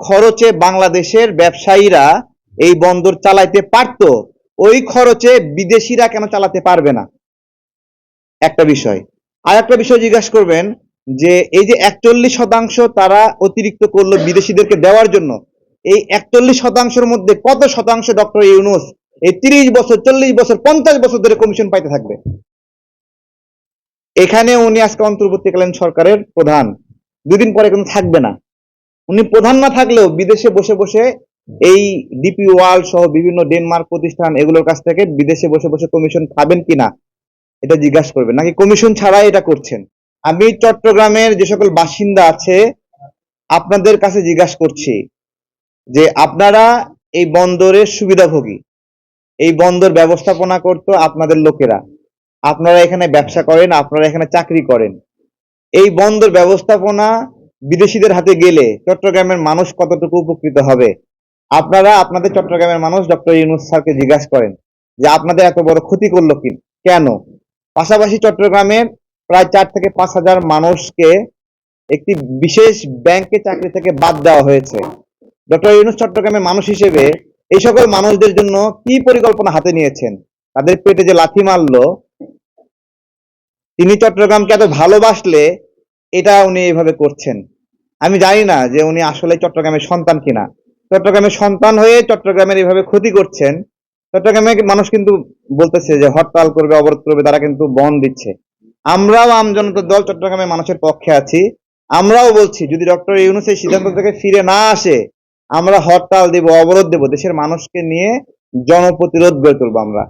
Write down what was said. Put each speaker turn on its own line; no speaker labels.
খরচে বাংলাদেশের ব্যবসায়ীরা এই বন্দর চালাইতে পারতো, ওই খরচে বিদেশিরা কেন চালাতে পারবে না? একটা বিষয়। আর একটা বিষয় জিজ্ঞাসা করবেন যে, এই যে একচল্লিশ শতাংশ তারা অতিরিক্ত করল বিদেশিদেরকে দেওয়ার জন্য, এই একচল্লিশ শতাংশের মধ্যে কত শতাংশ ডক্টর ইউনুস এই তিরিশ বছর, চল্লিশ বছর, পঞ্চাশ বছর ধরে কমিশন পাইতে থাকবে? এখানে উনি আজকে অন্তর্বর্তীকালীন সরকারের প্রধান। দুদিন পরে কিন্তু থাকবে না। উনি প্রধান না থাকলেও বিদেশে বসে বসে এই ডিপি ওয়ার্ল্ড সহ বিভিন্ন ডেনমার্ক প্রতিষ্ঠান এগুলোর কাছ থেকে বিদেশে বসে বসে কমিশন খাবেন কিনা, এটা জিজ্ঞাসা করবেন। নাকি কমিশন ছাড়াই এটা করছেন? আমি চট্টগ্রামের যে সকল বাসিন্দা আছে, আপনাদের কাছে জিজ্ঞাসা করছি যে আপনারা এই বন্দরের সুবিধাভোগী, এই বন্দর ব্যবস্থাপনা করতো আপনাদের লোকেরা। আপনারা এখানে ব্যবসা করেন, আপনারা এখানে চাকরি করেন। এই বন্দর ব্যবস্থাপনা বিদেশিদের হাতে গেলে চট্টগ্রামের মানুষ কতটুকু উপকৃত হবে? আপনারা, আপনাদের চট্টগ্রামের মানুষ ডক্টর ইউনুস স্যারকে জিজ্ঞাসা করেন যে আপনাদের এত বড় ক্ষতি করল কি? কেন? পাশাপাশি চট্টগ্রামের প্রায় চার থেকে পাঁচ হাজার মানুষকে একটি বিশেষ ব্যাংকে চাকরি থেকে বাদ দেওয়া হয়েছে। ডক্টর ইউনুস চট্টগ্রামের মানুষ হিসেবে এই সকল মানুষদের জন্য কি পরিকল্পনা হাতে নিয়েছেন? তাদের পেটে যে লাথি মারলো, তিনি চট্টগ্রামকে এত ভালোবাসলে এটা উনি এইভাবে করছেন। আমি জানি না যে উনি আসলে চট্টগ্রামের সন্তান কিনা। চট্টগ্রামের সন্তান হয়ে চট্টগ্রামের এইভাবে ক্ষতি করছেন চট্টগ্রামের মানুষ কিন্তু বলতেছে যে হরতাল করবে, অবরোধ করবে, তারা কিন্তু বন দিচ্ছে। আমরাও আমজনতার দল চট্টগ্রামের মানুষের পক্ষে আছি। আমরাও বলছি, যদি ডক্টর ইউনুস এই সিদ্ধান্ত থেকে ফিরে না আসে, আমরা হরতাল দেব, অবরোধ দেব, দেশের মানুষকে নিয়ে জনপ্রতিরোধ গড়ে তুলবো আমরা।